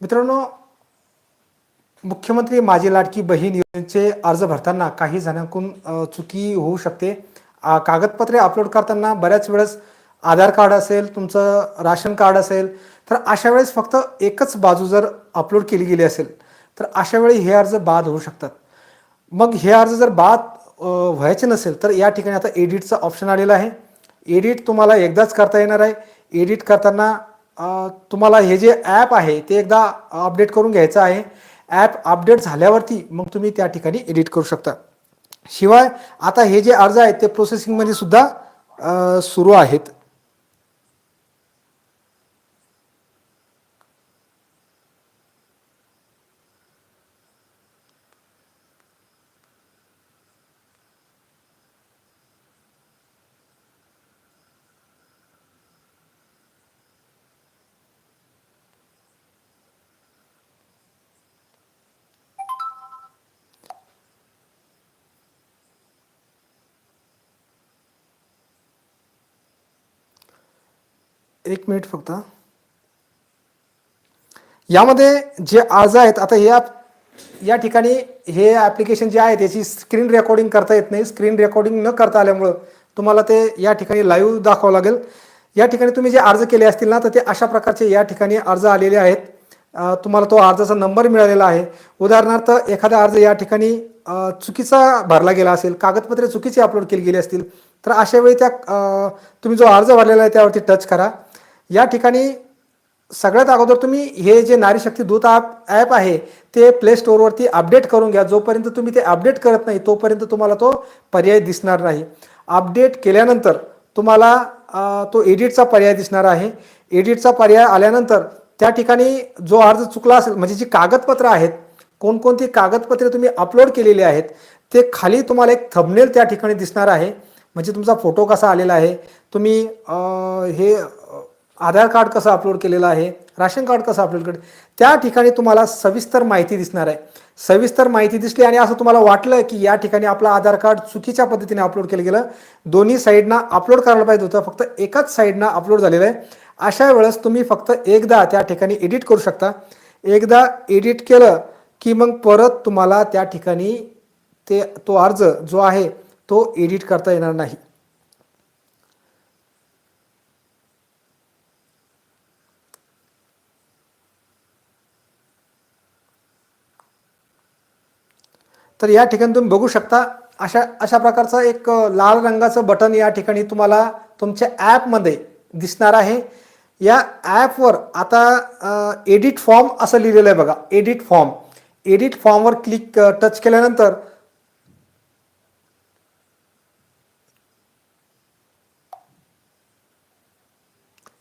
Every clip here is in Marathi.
मित्रांनो मुख्यमंत्री माझी लाडकी बहीण योजनेचे अर्ज भरताना काही जणांकडून चुकी होऊ शकते. आ, कागदपत्रे अपलोड करताना बऱ्याच वेळेस आधार कार्ड असेल तुमचं राशन कार्ड असेल तर अशा वेळेस फक्त एकच बाजू जर अपलोड केली गेली असेल तर अशा वेळी हे अर्ज बाद होऊ शकतात. मग हे अर्ज जर बाद व्हायचे नसेल तर या ठिकाणी आता एडिटचं ऑप्शन आलेलं आहे. एडिट तुम्हाला एकदाच करता येणार आहे. एडिट करताना तुम्हाला हे जे ॲप आहे ते एकदा अपडेट करून घ्यायचं आहे. ॲप अपडेट झाल्यावरती मग तुम्ही त्या ठिकाणी एडिट करू शकता. शिवाय आता हे जे अर्ज आहेत ते प्रोसेसिंगमध्ये सुद्धा सुरू आहेत. एक मिनिट फक्त. यामध्ये जे अर्ज आहेत आता हे या ठिकाणी हे ॲप्लिकेशन जे आहे त्याची स्क्रीन रेकॉर्डिंग करता येत नाही. स्क्रीन रेकॉर्डिंग न करता आल्यामुळं तुम्हाला ते या ठिकाणी लाईव्ह दाखवावं लागेल. या ठिकाणी तुम्ही जे अर्ज केले असतील ना तर ते अशा प्रकारचे या ठिकाणी अर्ज आलेले आहेत. तुम्हाला तो अर्जाचा नंबर मिळालेला आहे. उदाहरणार्थ एखादा अर्ज या ठिकाणी चुकीचा भरला गेला असेल कागदपत्रे चुकीची अपलोड केली गेली असतील तर अशा वेळी त्या तुम्ही जो अर्ज भरलेला आहे त्यावरती टच करा. या ठिकाणी सगळ्यात अगोदर तुम्ही हे जे नारी शक्ती दूत ॲप ॲप आहे ते प्ले स्टोअरवरती अपडेट करून घ्या. जोपर्यंत तुम्ही ते अपडेट करत नाही तोपर्यंत तुम्हाला तो पर्याय दिसणार नाही. अपडेट केल्यानंतर तुम्हाला तो एडिटचा पर्याय दिसणार आहे. एडिटचा पर्याय आल्यानंतर त्या ठिकाणी जो अर्ज चुकला असेल म्हणजे जी कागदपत्रं आहेत कोणकोणती कागदपत्रे तुम्ही अपलोड केलेली आहेत ते खाली तुम्हाला एक थंबनेल त्या ठिकाणी दिसणार आहे. म्हणजे तुमचा फोटो कसा आलेला आहे तुम्ही हे आधार कार्ड कसं अपलोड केलेलं आहे राशन कार्ड कसं अपलोड केलं त्या ठिकाणी तुम्हाला सविस्तर माहिती दिसणार आहे. सविस्तर माहिती दिसली आणि असं तुम्हाला वाटलं की या ठिकाणी आपलं आधार कार्ड चुकीच्या पद्धतीने अपलोड केलं गेलं. दोन्ही साईडना अपलोड करायला पाहिजे होतं फक्त एकाच साईडना अपलोड झालेलं आहे. अशा वेळेस तुम्ही फक्त एकदा त्या ठिकाणी एडिट करू शकता. एकदा एडिट केलं की मग परत तुम्हाला त्या ठिकाणी ते तो अर्ज जो आहे तो एडिट करता येणार नाही. तर या ठिकाणी तुम्ही बघू शकता अशा अशा प्रकारचं एक लाल रंगाचं बटन या ठिकाणी तुम्हाला तुमच्या ॲपमध्ये दिसणार आहे. या ॲपवर आता एडिट फॉर्म असं लिहिलेलं आहे बघा. Edit form. एडिट फॉर्मवर क्लिक टच केल्यानंतर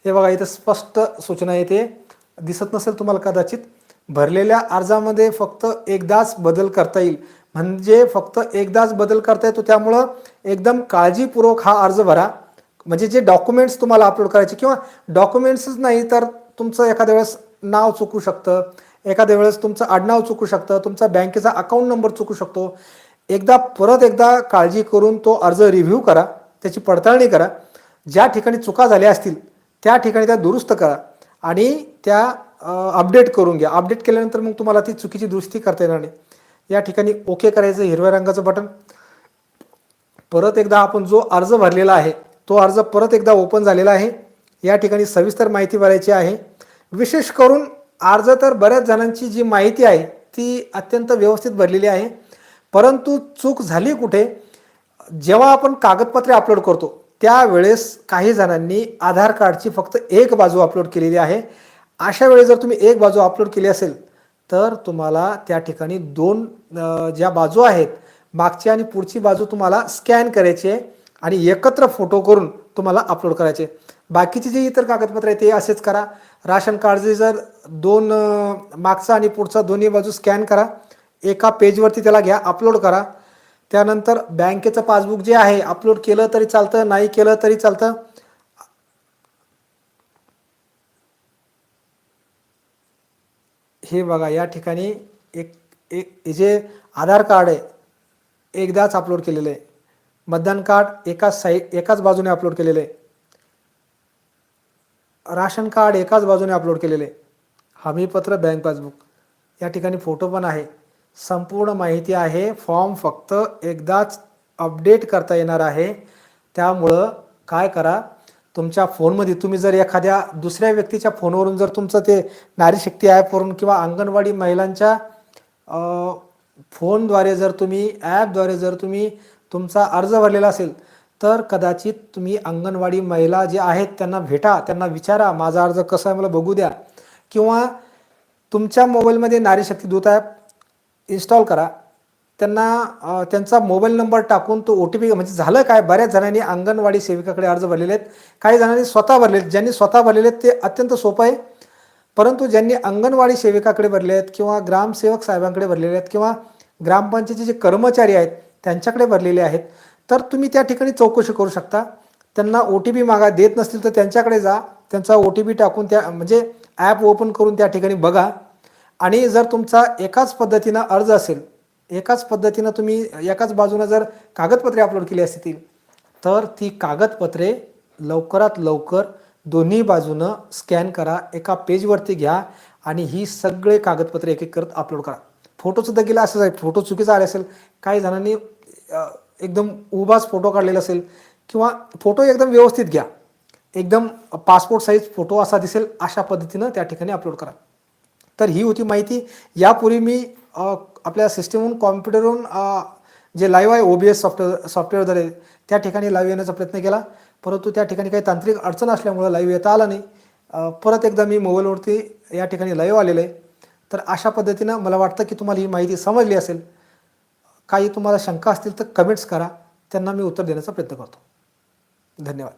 हे बघा इथे स्पष्ट सूचना येते. दिसत नसेल तुम्हाला कदाचित. भरलेल्या अर्जामध्ये फक्त एकदाच बदल करता येईल. म्हणजे फक्त एकदाच बदल करता येतो त्यामुळं एकदम काळजीपूर्वक हा अर्ज भरा. म्हणजे जे डॉक्युमेंट्स तुम्हाला अपलोड करायचे किंवा डॉक्युमेंट्सच नाही तर तुमचं एखाद्या वेळेस नाव चुकू शकतं. एखाद्या वेळेस तुमचं आडनाव चुकू शकतं तुमचा बँकेचा अकाउंट नंबर चुकू शकतो. एकदा परत एकदा काळजी करून तो अर्ज रिव्ह्यू करा त्याची पडताळणी करा. ज्या ठिकाणी चुका झाल्या असतील त्या ठिकाणी त्या दुरुस्त करा. आणि त्या अपडेट करून घ्या. अपडेट केल्यानंतर मग तुम्हाला ती चुकीची दुरुस्ती करता येणार नाही. या ठिकाणी ओके करायचं हिरव्या रंगाचं बटन परत एकदा आपण जो अर्ज भरलेला आहे तो अर्ज परत एकदा ओपन झालेला आहे. या ठिकाणी सविस्तर माहिती भरायची आहे. विशेष करून अर्ज तर बऱ्याच जणांची जी माहिती आहे ती अत्यंत व्यवस्थित भरलेली आहे. परंतु चूक झाली कुठे? जेव्हा आपण कागदपत्रे अपलोड करतो त्यावेळेस काही जणांनी आधार कार्डची फक्त एक बाजू अपलोड केलेली आहे. अशा वेळी जर तुम्ही एक बाजू अपलोड केली असेल तर तुम्हाला त्या ठिकाणी दोन ज्या बाजू आहेत मागची आणि पुढची बाजू तुम्हाला स्कॅन करायची आहे आणि एकत्र फोटो करून तुम्हाला अपलोड करायचे. बाकीचे जे इतर कागदपत्र आहे ते असेच करा. राशन कार्डचे जर दोन मागचा आणि पुढचा दोन्ही बाजू स्कॅन करा. एका पेजवरती त्याला घ्या अपलोड करा. त्यानंतर बँकेचं पासबुक जे आहे अपलोड केलं तरी चालतं नाही केलं तरी चालतं. हे बघा या ठिकाणी एक एक हे जे आधार कार्ड आहे एकदाच अपलोड केलेलं आहे. मतदान कार्ड एकाच साईड एकाच बाजूने अपलोड केलेलं आहे. राशन कार्ड एकाच बाजूने अपलोड केलेलं आहे. हमीपत्र बँक पासबुक या ठिकाणी फोटो पण आहे. संपूर्ण माहिती आहे. फॉर्म फक्त एकदाच अपडेट करता येणार आहे. त्यामुळं काय करा तुमच्या फोनमध्ये तुम्ही जर एखाद्या दुसऱ्या व्यक्तीच्या फोनवरून जर तुमचं ते नारी शक्ती ॲपवरून किंवा अंगणवाडी महिलांच्या फोनद्वारे जर तुम्ही ॲपद्वारे जर तुम्ही तुमचा अर्ज भरलेला असेल तर कदाचित तुम्ही अंगणवाडी महिला जे आहेत त्यांना भेटा त्यांना विचारा माझा अर्ज कसा आहे मला बघू द्या. किंवा तुमच्या मोबाईलमध्ये नारी शक्ती दूत ॲप इन्स्टॉल करा. त्यांना त्यांचा मोबाईल नंबर टाकून तो ओ टी पी म्हणजे झालं काय? बऱ्याच जणांनी अंगणवाडी सेविकाकडे अर्ज भरलेले आहेत. काही जणांनी स्वतः भरले आहेत. ज्यांनी स्वतः भरलेले आहेत ते अत्यंत सोपं आहे. परंतु ज्यांनी अंगणवाडी सेविकाकडे भरले आहेत किंवा ग्रामसेवक साहेबांकडे भरलेले आहेत किंवा ग्रामपंचायतीचे जे कर्मचारी आहेत त्यांच्याकडे भरलेले आहेत तर तुम्ही त्या ठिकाणी चौकशी करू शकता. त्यांना ओ टी पी मागा देत नसतील तर त्यांच्याकडे जा. त्यांचा ओ टी पी टाकून त्या म्हणजे ॲप ओपन करून त्या ठिकाणी बघा. आणि जर तुमचा एकाच पद्धतीनं अर्ज असेल एकाच पद्धतीनं तुम्ही एकाच बाजूनं जर कागदपत्रे अपलोड केली असतील तर ती कागदपत्रे लवकरात लवकर दोन्ही बाजूनं स्कॅन करा एका पेजवरती घ्या आणि ही सगळे कागदपत्रे एक एक करत अपलोड करा. फोटोसुद्धा गेला असंच आहे फोटो चुकीचा आले असेल काही जणांनी एकदम उभाच फोटो काढलेला असेल किंवा फोटो एकदम व्यवस्थित घ्या. एकदम पासपोर्ट साईज फोटो असा दिसेल अशा पद्धतीनं त्या ठिकाणी अपलोड करा. तर ही होती माहिती. यापूर्वी मी आपल्या सिस्टीमहून कॉम्प्युटरहून जे लाईव्ह आहे ओ बी एस सॉफ्टवेअर सॉफ्टवेअरद्वारे त्या ठिकाणी लाईव्ह येण्याचा प्रयत्न केला. परंतु त्या ठिकाणी काही तांत्रिक अडचण असल्यामुळं लाईव्ह येता आला नाही. परत एकदा मी मोबाईलवरती या ठिकाणी लाईव्ह आलेलं आहे. तर अशा पद्धतीनं मला वाटतं की तुम्हाला ही माहिती समजली असेल. काही तुम्हाला शंका असतील तर कमेंट्स करा. त्यांना मी उत्तर देण्याचा प्रयत्न करतो. धन्यवाद.